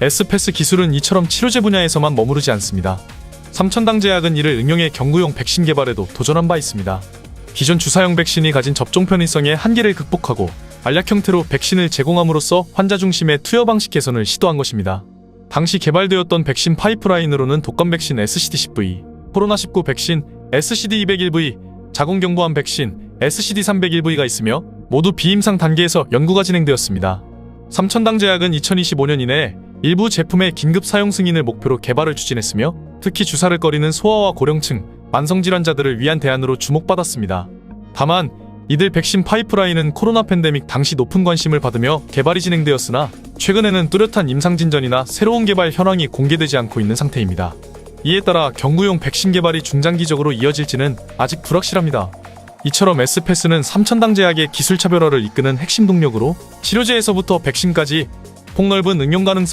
S패스 기술은 이처럼 치료제 분야에서만 머무르지 않습니다. 삼천당 제약은 이를 응용해 경구용 백신 개발에도 도전한 바 있습니다. 기존 주사형 백신이 가진 접종 편의성의 한계를 극복하고 알약 형태로 백신을 제공함으로써 환자 중심의 투여 방식 개선을 시도한 것입니다. 당시 개발되었던 백신 파이프라인으로는 독감 백신 SCD10V, 코로나19 백신 SCD201V, 자궁경부암 백신 SCD301V가 있으며 모두 비임상 단계에서 연구가 진행되었습니다. 삼천당 제약은 2025년 이내에 일부 제품의 긴급 사용 승인을 목표로 개발을 추진했으며 특히 주사를 꺼리는 소아와 고령층, 만성질환자들을 위한 대안으로 주목받았습니다. 다만 이들 백신 파이프라인은 코로나 팬데믹 당시 높은 관심을 받으며 개발이 진행되었으나 최근에는 뚜렷한 임상 진전이나 새로운 개발 현황이 공개되지 않고 있는 상태입니다. 이에 따라 경구용 백신 개발이 중장기적으로 이어질지는 아직 불확실합니다. 이처럼 S패스는 삼천당 제약의 기술 차별화를 이끄는 핵심 동력으로 치료제에서부터 백신까지 폭넓은 응용 가능성